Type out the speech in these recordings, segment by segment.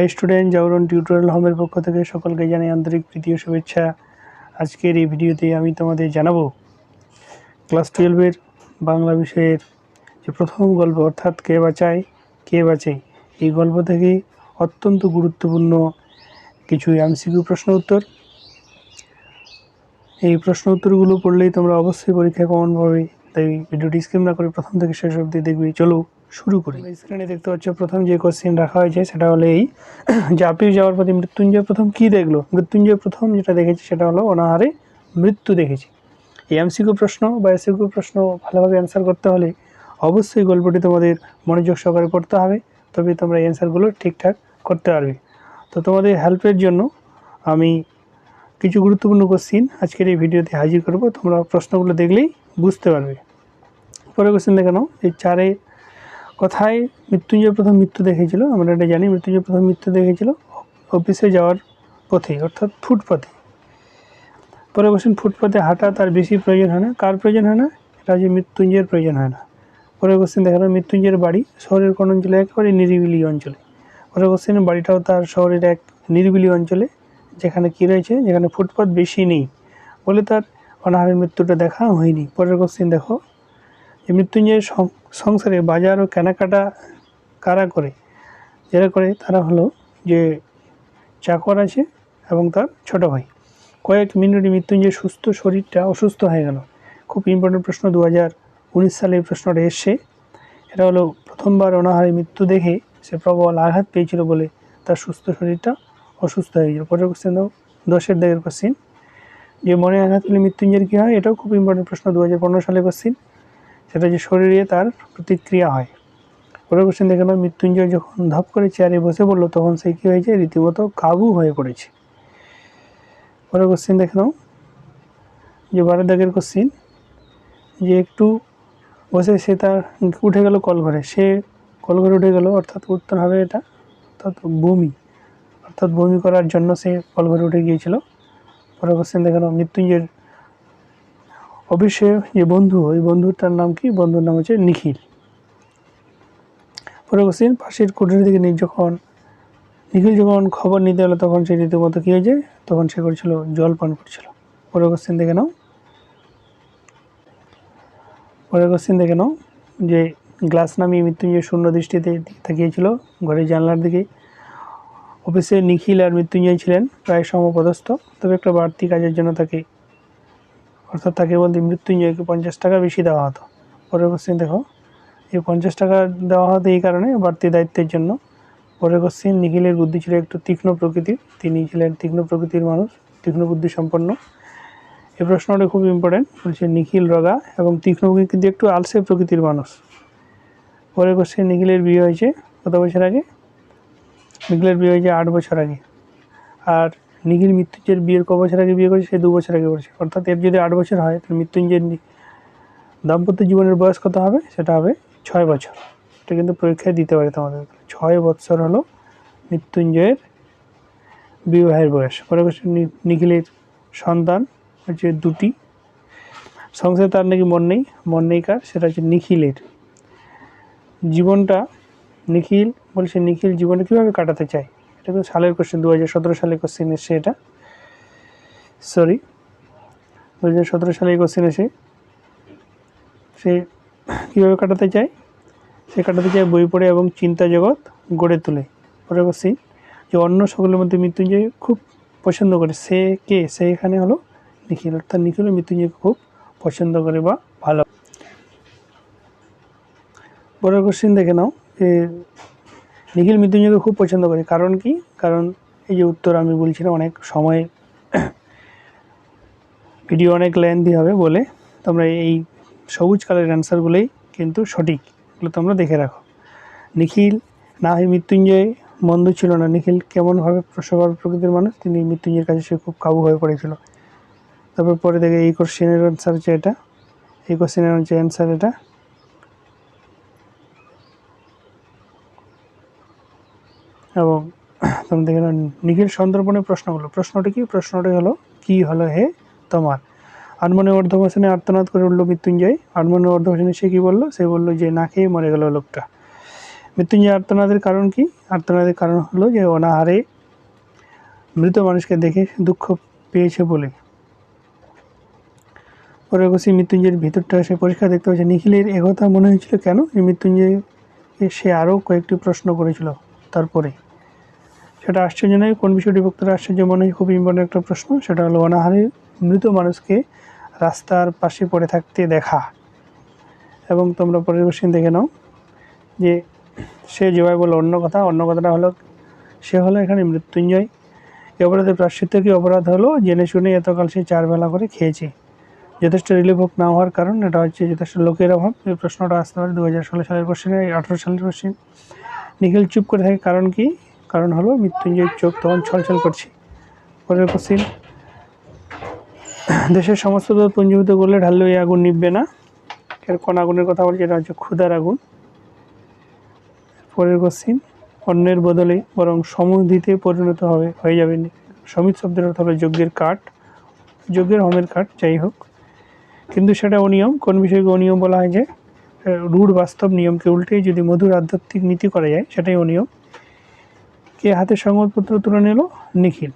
High student জাগরণ tutorial হোমের পক্ষ থেকে সকলকে জানাই আন্তরিক প্রীতি শুভেচ্ছা। আজকের এই ভিডিওতে আমি তোমাদের জানাব ক্লাস টুয়েলভের বাংলা বিষয়ের যে প্রথম গল্প, অর্থাৎ কে বাঁচায় কে বাঁচায় এই গল্প থেকে অত্যন্ত গুরুত্বপূর্ণ কিছু এমসিকিউ প্রশ্ন উত্তর। এই প্রশ্ন উত্তরগুলো পড়লেই তোমরা অবশ্যই পরীক্ষায় কমন পাবে, তাই ভিডিওটি স্কিপ না করে প্রথম থেকে শেষ অবধি দেখবে। চলো শুরু করি। স্ক্রিনে দেখতে পাচ্ছ, প্রথম যে কোশ্চেন রাখা হয়েছে, সেটা হলো এই। জাপিয়ে যাওয়ার প্রতি মৃত্যুঞ্জয় প্রথম কি দেখল? মৃত্যুঞ্জয় প্রথম যেটা দেখেছি, সেটা হলো অনাহারে মৃত্যু দেখেছি। এই এমসিকিউ প্রশ্ন বা এসিকিউ প্রশ্ন ভালোভাবে অ্যান্সার করতে হলে অবশ্যই গল্পটি তোমাদের মনোযোগ সহকারে পড়তে হবে তবে তোমরা অ্যান্সারগুলো ঠিকঠাক করতে পারবে। তো তোমাদের হেল্পের জন্য আমি কিছু গুরুত্বপূর্ণ কোশ্চিন আজকের এই ভিডিওতে হাজির করব, তোমরা প্রশ্নগুলো দেখলেই বুঝতে পারবে। পরে কোশ্চেন দেখে নাও, এই চারে কোথায় মৃত্যুঞ্জয় প্রথম মৃত্যু দেখেছিল, আমরা এটা জানি, মৃত্যুঞ্জয় প্রথম মৃত্যু দেখেছিল অফিসে যাওয়ার পথে অর্থাৎ ফুটপথে পরে কোশ্চেন ফুটপথে হাঁটা তার বেশি প্রয়োজন হয় না। কার প্রয়োজন হয় না? এটা হচ্ছে মৃত্যুঞ্জয়ের প্রয়োজন হয় না। পরে কোশ্চেন দেখা গেল মৃত্যুঞ্জয়ের বাড়ি শহরের কোন অঞ্চলে? একেবারে নিরিবিলি অঞ্চলে। পরে কোশ্চেন বাড়িটাও তার শহরের এক নিরিবিলি অঞ্চলে, যেখানে কী রয়েছে? যেখানে ফুটপাথ বেশি নেই বলে তার অনাহারের মৃত্যুটা দেখা হয়নি। পরের কোশ্চেন দেখো, যে মৃত্যুঞ্জয়ের সংসারে বাজার ও কেনাকাটা কারা করে? যারা করে তারা হলো যে চাকর আছে এবং তার ছোট ভাই। কয়েক মিনিটে মৃত্যুঞ্জয় সুস্থ শরীরটা অসুস্থ হয়ে গেল। খুব ইম্পর্টেন্ট প্রশ্ন দু উনিশ সালে এই প্রশ্নটা এসছে। এটা হলো প্রথমবার অনাহারে মৃত্যু দেখে সে প্রবল আঘাত পেয়েছিল বলে তার সুস্থ শরীরটা অসুস্থ হয়ে গেল। পরের কোশ্চেন দাও, দশের দাগের কোশ্চিন যে মনে আঘাত পেলে মৃত্যুঞ্জয়ের কী হয়? এটাও খুব ইম্পর্টেন্ট প্রশ্ন দু হাজার পনেরো সালে কোশ্চিন সেটা যে শরীরে তার প্রতিক্রিয়া হয়। কোশ্চেন দেখে নাও মৃত্যুঞ্জয় যখন ধপ করে চেয়ারে বসে পড়ল, তখন সে কী হয়েছে? রীতিমতো কাবু হয়ে পড়েছে। পরের কোশ্চেন দেখে নাও। যে বারো দাগের কোশ্চিন যে একটু বসে সে তার উঠে গেল কলঘরে। সে কলঘরে উঠে গেল, অর্থাৎ উত্তর হবে এটা, অর্থাৎ বমি। অর্থাৎ বমি করার জন্য সে কলঘরে উঠে গিয়েছিল। পরের কোশ্চেন দেখে নাও। মৃত্যুঞ্জয়ের অফিসে যে বন্ধু, ওই বন্ধুটার নাম কি? বন্ধুর নাম হচ্ছে নিখিল। পরে কোশ্চেন পাশের কুটির দিকে নি- যখন, নিখিল যখন খবর নিতে এলো, তখন সে রীতিমতো কী হয়েছে? তখন সে করছিল, জল পান করছিল। পরে কোশ্চেন দেখে নাও। পরের কোশ্চেন দেখে নাও যে গ্লাস নামিয়ে মৃত্যুঞ্জয় শূন্য দৃষ্টিতে তাকিয়েছিল ঘরের জানলার দিকে। অফিসে নিখিল আর মৃত্যুঞ্জয় ছিলেন, প্রায় সমপদস্থ। তবে একটা বাড়তি কাজের জন্য তাকে অর্থাৎ তাকে বলতে মৃত্যুঞ্জয়কে পঞ্চাশ টাকা বেশি দেওয়া হতো। পরের কোশ্চেন দেখো, এই পঞ্চাশ টাকা দেওয়া হতো এই কারণে বাড়তি দায়িত্বের জন্য পরের কোশ্চেন নিখিলের বুদ্ধি ছিল একটু তীক্ষ্ণ প্রকৃতির। তিনি ছিলেন তীক্ষ্ণ প্রকৃতির মানুষ, তীক্ষ্ণ বুদ্ধি সম্পন্ন এই প্রশ্নটা খুব ইম্পর্টেন্ট বলছে নিখিল রগা এবং তীক্ষ্ণ কিন্তু একটু আলসে প্রকৃতির মানুষ। পরের কোশ্চেন নিখিলের বিয়ে হয়েছে কত বছর আগে? নিখিলের বিয়ে হয়েছে আট বছর আগে। আর নিখিল মৃত্যুঞ্জয়ের বিয়ের ক বছর আগে বিয়ে করেছে, সে দু বছর আগে করেছে। অর্থাৎ এর যদি আট বছর হয়, তাহলে মৃত্যুঞ্জয়ের দাম্পত্য জীবনের বয়স কত হবে? সেটা হবে ছয় বছর। এটা কিন্তু পরীক্ষায় দিতে পারে তোমাদের। ছয় বছর হলো মৃত্যুঞ্জয়ের বিবাহের বয়স। পরে নিখিলের সন্তান হচ্ছে দুটি। সংসারে তার নাকি মন নেই মন নেই কার? সেটা হচ্ছে নিখিলের। জীবনটা নিখিল বলছে, নিখিল জীবনটা কীভাবে কাটাতে চায়? এটা তো সালের কোশ্চেন দু হাজার সতেরো সালের কোশ্চেন এসছে এটা। সরি দু হাজার সতেরো সালে কোশ্চেন এসে সে কীভাবে কাটাতে চায়? সে কাটাতে চায় বই পড়ে এবং চিন্তা জগৎ গড়ে তোলে। পরে কোশ্চিন যে অন্য সকলের মধ্যে মৃত্যুঞ্জয় খুব পছন্দ করে, সে কে? সে এখানে হলো নিখিল। অর্থাৎ নিখিল মৃত্যুঞ্জয়কে খুব পছন্দ করে বা ভালো। পরের কোশ্চিন দেখে নাও, যে নিখিল মৃত্যুঞ্জয়কে খুব পছন্দ করে। কারণ কি? কারণ এই যে উত্তর আমি বলছিলাম অনেক সময় ভিডিও অনেক লেন্দি হবে বলে তোমরা এই সবুজ কালারের অ্যান্সারগুলোই কিন্তু সঠিক, এগুলো তোমরা দেখে রাখো। নিখিল, না হয় মৃত্যুঞ্জয় মন্দ ছিল না। নিখিল কেমনভাবে প্রসবার প্রকৃতির মানুষ, তিনি মৃত্যুঞ্জয়ের কাছে সে খুব কাবু হয়ে পড়েছিল। তারপর পরে দেখে এই কোশ্চেনের অ্যান্সার হচ্ছে এটা, এই কোশ্চেনের হচ্ছে অ্যান্সার এটা। এবং তুমি দেখে নিখিল সন্দর্পণের প্রশ্নগুলো। প্রশ্নটি কি? প্রশ্নটি হলো, কি হলো হে তোমার? আনমনে অর্ধবসনে আর্তনাদ করে উঠল মৃত্যুঞ্জয়। আনমনে অর্ধবসনে সে কি বলল? সে বলল যে, না খেয়ে মরে গেল লোকটা। মৃত্যুঞ্জয়, আর্তনাদের কারণ কি? আর্তনাদের কারণ হলো যে, অনাহারে মৃত মানুষকে দেখে দুঃখ পেয়েছে বলে। পরে বসে মৃত্যুঞ্জয়ের ভিতরটা সে পরিষ্কার দেখতে পাচ্ছে। নিখিলের একথা মনে হয়েছিল কেন? যে মৃত্যুঞ্জয় সে আরও কয়েকটি প্রশ্ন করেছিল তারপরে। সেটা আশ্চর্য নয় কোন বিষয়টি বক্তার আশ্চর্য মনে হয় খুব ইম্পর্টেন্ট একটা প্রশ্ন, সেটা হলো অনাহারে মৃত মানুষকে রাস্তার পাশে পড়ে থাকতে দেখা। এবং তোমরা পরের কোশ্চেন দেখে নাও, যে সে যেভাবে বলল, অন্য কথা, অন্য কথাটা হলো, সে হলো এখানে মৃত্যুঞ্জয়। এ অপরাধের প্রাশ্চিত্য কি অপরাধ হলো? জেনে শুনে এতকাল সে চার বেলা করে খেয়েছে। যথেষ্ট রিলিফ হোক না হওয়ার কারণ, এটা হচ্ছে যথেষ্ট লোকের অভাব। এই প্রশ্নটা আসতে পারে দু হাজার ষোলো সালের কোশ্চেনে আঠেরো সালের কোশ্চেন নিখিল চুপ করে থাকে, কারণ কি? কারণ হলো মৃত্যুঞ্জয়ের চোখ তখন ছলছল করছে। পরের কোশ্চিন দেশের সমস্ত দল পুঞ্জীভূত করলে ঢাললে এই আগুন নিববে না। এর কোন আগুনের কথা বলছে এটা হচ্ছে ক্ষুধার আগুন। পরের কোশ্চিন অন্যের বদলে বরং সমুদিতে পরিণত হবে, হয়ে যাবে সমিত শব্দের অর্থ হলো যজ্ঞের কাঠ। যজ্ঞের হোমের কাঠ, যাই হোক। কিন্তু সেটা অনিয়ম। কোন বিষয়কে অনিয়ম বলা হয় যে, রূঢ় বাস্তব নিয়মকে উল্টে যদি মধুর আধ্যাত্মিক নীতি করা যায়, সেটাই অনিয়ম। কে হাতে সংবাদপত্র তুলে নিল? নিখিল।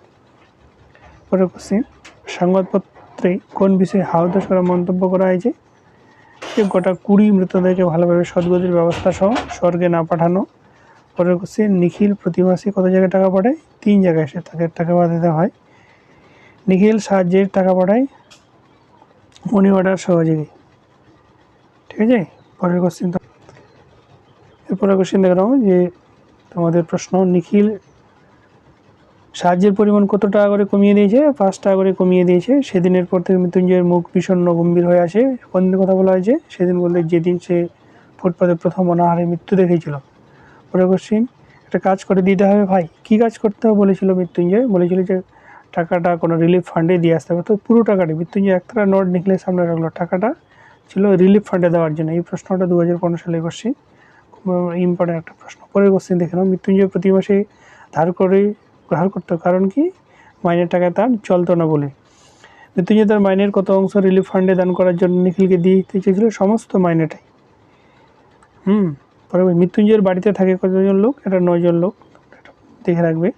পরের কোশ্চিন সংবাদপত্রে কোন বিষয়ে হাওদাস করা মন্তব্য করা হয়েছে? যে গোটা কুড়ি মৃতদেহকে ভালোভাবে সদ্গতির ব্যবস্থা সহ স্বর্গে না পাঠানো। পরের কোশ্চেন নিখিল প্রতি মাসে কত জায়গায় টাকা পাঠায়? তিন জায়গায় সে তাকে টাকা পাঠাতে হয়। নিখিল সাহায্যের টাকা পাঠায় মনি অর্ডার সহযোগী ঠিক আছে? পরের কোশ্চেন এরপরের কোশ্চেন দেখলাম যে তোমাদের প্রশ্ন, নিখিল সাহায্যের পরিমাণ কত টাকা করে কমিয়ে দিয়েছে? পাঁচ টাকা করে কমিয়ে দিয়েছে। সেদিনের পর থেকে মৃত্যুঞ্জয়ের মুখ বিষণ্ণ গম্ভীর হয়ে আসে। কোন কথা বলা হয়েছে, সেদিন বলতে যেদিন সে ফুটপাতে প্রথম অনাহারে মৃত্যু দেখেছিল। পরে কোশ্চিন একটা কাজ করে দিতে হবে ভাই। কী কাজ করতে হবে বলেছিল মৃত্যুঞ্জয়? বলেছিল যে টাকাটা কোনো রিলিফ ফান্ডে দিয়ে আসতে হবে। তো পুরো টাকাটি, মৃত্যুঞ্জয় একটা নোট নিখলে সামনে রাখল। টাকাটা ছিল রিলিফ ফান্ডে দেওয়ার জন্য। এই প্রশ্নটা দু হাজার পনেরো সালে কোশ্চিন ইম্পর্টেন্ট একটা প্রশ্ন। পরের কোশ্চিন দেখে নাও। মৃত্যুঞ্জয় প্রতি মাসে ধার করে ধার করতো। কারণ কি? মাইনের টাকা তার চলতো না বলে। মৃত্যুঞ্জয় তার মাইনের কত অংশ রিলিফ ফান্ডে দান করার জন্য নিখিলকে দিতে চেয়েছিল? সমস্ত মাইনেটাই। হুম, পরে মৃত্যুঞ্জয়ের বাড়িতে থাকে কতজন লোক? এটা নয়জন লোক। দেখে রাখবে।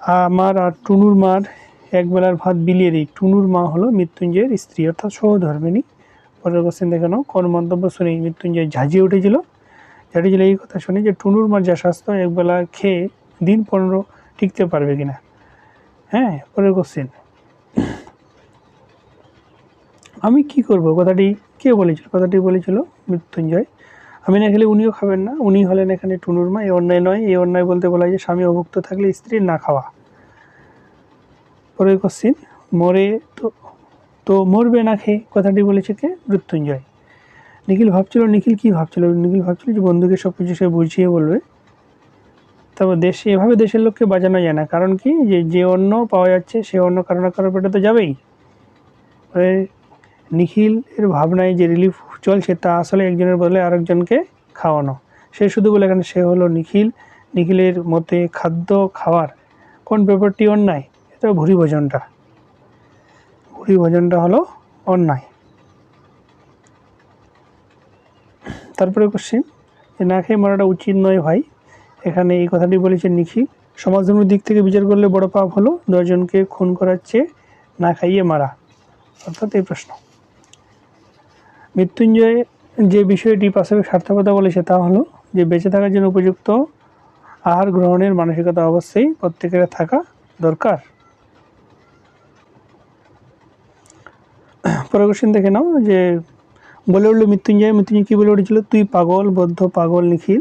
আমার আর টুনুর মার একবেলার ভাত বিলিয়ে দিই। টুনুর মা হলো মৃত্যুঞ্জয়ের স্ত্রী, অর্থাৎ সহধর্মিনী পরের কোশ্চেন দেখে নাও। কোন মন্তব্য শুনেই মৃত্যুঞ্জয় ঝাঁঝিয়ে উঠেছিল। ঝাঁটিয়েছিল এই কথা শুনে যে টুনুর মার যা স্বাস্থ্য একবেলা খেয়ে দিন পনেরো টিকতে পারবে কিনা? হ্যাঁ পরের কোশ্চেন আমি কি করব? কথাটি কে বলেছিল? কথাটি বলেছিল মৃত্যুঞ্জয়। আমি না খেলে উনিও খাবেন না, উনি হলেন এখানে টুনুর মা। এই অন্যায় নয় এই অন্যায় বলতে বলা হয় যে স্বামী অভুক্ত থাকলে স্ত্রীর না খাওয়া। পরের কোশ্চিন মরে তো তো মরবে না খেয়ে, কথাটি বলেছে কে? মৃত্যুঞ্জয়। নিখিল ভাবছিল, নিখিল কি ভাবছিল? নিখিল ভাবছিল যে বন্ধুকে সব কিছু সে বুঝিয়ে বলবে। তবে দেশে, এভাবে দেশের লোককে বাজানো যায় না। কারণ কি? যে যে অন্য পাওয়া যাচ্ছে, সে অন্য কারও না কারোর পেটে তো যাবেই। নিখিল এর ভাবনায় যে রিলিফ চলছে, তা আসলে একজনের বদলে আরেকজনকে খাওয়ানো। সে শুধু বলে, এখানে সে হলো নিখিল। নিখিলের মতে খাদ্য খাওয়ার কোন ব্যাপারটি অন্যায়? এটা ভুরি ভোজনটা ভুরি ভোজনটা হলো অন্যায়। তারপরে কোশ্চিন যে না খেয়ে মরাটা উচিত নয় ভাই। এখানে এই কথাটি বলেছে নিখিল সমাজধর্মের দিক থেকে বিচার করলে বড় পাপ হলো দশজনকে খুন করার চেয়ে না খাইয়ে মারা। অর্থাৎ এই প্রশ্ন। মৃত্যুঞ্জয় যে বিষয়টি পাশাপাশি সার্থকতা বলেছে তা হলো যে বেঁচে থাকার জন্য উপযুক্ত আহার গ্রহণের মানসিকতা অবশ্যই প্রত্যেকের থাকা দরকার। পরের কোশ্চেন দেখে নাও যে বলে উঠল মৃত্যুঞ্জয় মৃত্যুঞ্জয় কী বলে উঠেছিল তুই পাগল, বদ্ধ, পাগল, নিখিল।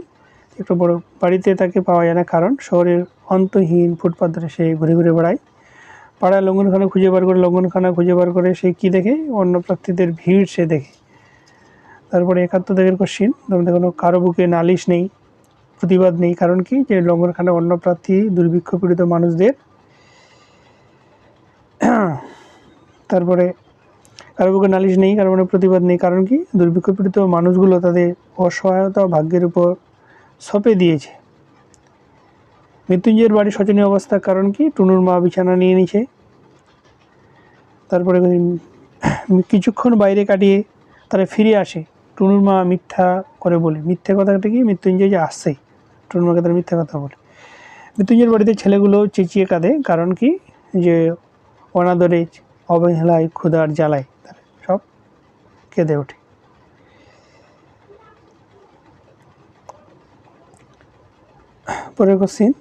একটু বড় বাড়িতে তাকে পাওয়া যায় না, কারণ শহরের অন্তহীন ফুটপাথ ধরে সে ঘুরে ঘুরে বেড়ায়। পাড়ায় লঙ্ঘনখানা খুঁজে বার করে লঙ্ঘনখানা খুঁজে বার করে সে কী দেখে? অন্য প্রার্থীদের ভিড় সে দেখে। তারপরে একাত্তর দেখের কোশ্চিন তোমাদের কোনো কারও বুকে নালিশ নেই, প্রতিবাদ নেই, কারণ কি? যে লঙ্ঘনখানা অন্য প্রার্থী দুর্ভিক্ষ পীড়িত মানুষদের। তারপরে কারও বুকে নালিশ নেই, কারও মানে প্রতিবাদ নেই। কারণ কি? দুর্ভিক্ষ পীড়িত মানুষগুলো তাদের অসহায়তা ভাগ্যের উপর সপে দিয়েছে। মৃত্যুঞ্জয়ের বাড়ি শোচনীয় অবস্থার কারণ কি? টুনুর মা বিছানা নিয়ে নিছে তারপরে কিছুক্ষণ বাইরে কাটিয়ে তারা ফিরে আসে। টুনুর মা মিথ্যা করে বলে। মিথ্যে কথাটা কি? মৃত্যুঞ্জয় যে আসছেই টুনুর মাকে তারা মিথ্যা কথা বলে। মৃত্যুঞ্জয়ের বাড়িতে ছেলেগুলো চেঁচিয়ে কাঁদে। কারণ কি? যে অনাদরে অবহেলায়, ক্ষুধার জ্বালায়, তারা সব কেঁদে ওঠে। পরের কোশ্চিন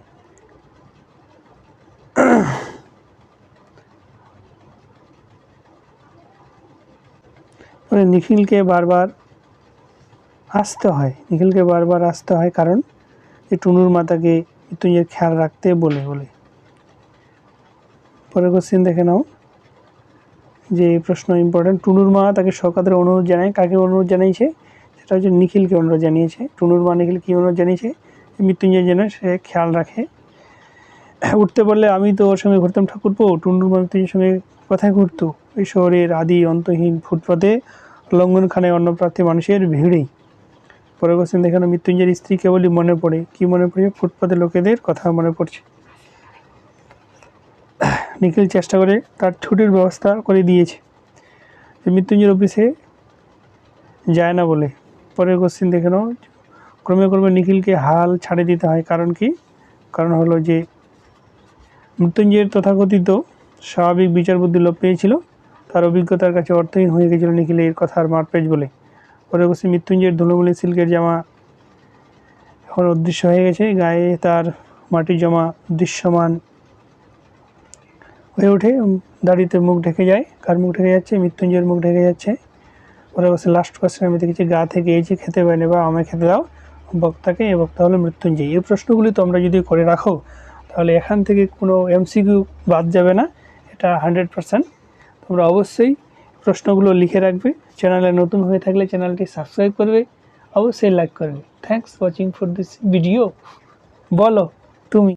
পরে নিখিলকে বারবার আসতে হয়, নিখিলকে বারবার আসতে হয় কারণ যে টুনুর মাতাকে মৃত্যুঞ্জয়ের খেয়াল রাখতে বলে বলে। পরের কোশ্চেন দেখে নাও। যে প্রশ্ন ইম্পর্টেন্ট টুনুর মা তাকে শকাতের অনুরোধ জানায়। কাকে অনুরোধ জানিয়েছে সেটা হচ্ছে নিখিলকে অনুরোধ জানিয়েছে। টুনুর মা নিখিল কী অনুরোধ জানিয়েছে? মৃত্যুঞ্জয় যেন সে খেয়াল রাখে। উঠতে পারলে আমি তো ওর সঙ্গে ঘুরতাম ঠাকুরপো। টুনুর মা মৃত্যুঞ্জয়ের সঙ্গে কোথায় ঘুরতো? এই শহরের আদি অন্তহীন ফুটপাতে লঙ্ঘনখানে অন্নপ্রার্থী মানুষের ভিড়েই। পরে কোশ্চেন দেখানো মৃত্যুঞ্জয়ের স্ত্রী কেবলই মনে পড়ে। কি মনে পড়ে? ফুটপাতে লোকেদের কথা মনে পড়ছে। নিখিল চেষ্টা করে তার ছুটির ব্যবস্থা করে দিয়েছে। মৃত্যুঞ্জয়ের অফিসে যায় না বলে। পরের কোশ্চেন দেখে নাও। ক্রমে ক্রমে নিখিলকে হাল ছাড়ে দিতে হয়। কারণ কি? কারণ হলো যে মৃত্যুঞ্জয়ের তথাকথিত স্বাভাবিক বিচার বুদ্ধি লোপ পেয়েছিল। তার অভিজ্ঞতার কাছে অর্থহীন হয়ে গেছিল নিখিলের কথার মারপেজ বলে। পরে বসে মৃত্যুঞ্জয়ের ধুলোমুলি সিল্কের জামা এখন অদৃশ্য হয়ে গেছে। গায়ে তার মাটির জমা দৃশ্যমান হয়ে ওঠে দাড়িতে মুখ ঢেকে যায়, কার মুখ ঢেকে যাচ্ছে? মৃত্যুঞ্জয়ের মুখ ঢেকে যাচ্ছে। পরে বসে লাস্ট কোয়েশ্চেন আমি দেখেছি, গা থেকে এই যে খেতে পারেনি বা আমায় খেতে দাও। বক্তাকে এ বক্তা হলো মৃত্যুঞ্জয়। এই প্রশ্নগুলি তোমরা যদি করে রাখো, তাহলে এখান থেকে কোনো এমসিকিউ বাদ যাবে না। এটা হান্ড্রেড পার্সেন্ট তোমরা অবশ্যই প্রশ্নগুলো লিখে রাখবে। চ্যানেলে নতুন হয়ে থাকলে চ্যানেলটি সাবস্ক্রাইব করবে। অবশ্যই লাইক করবে। Thanks watching for this video বলো, তুমি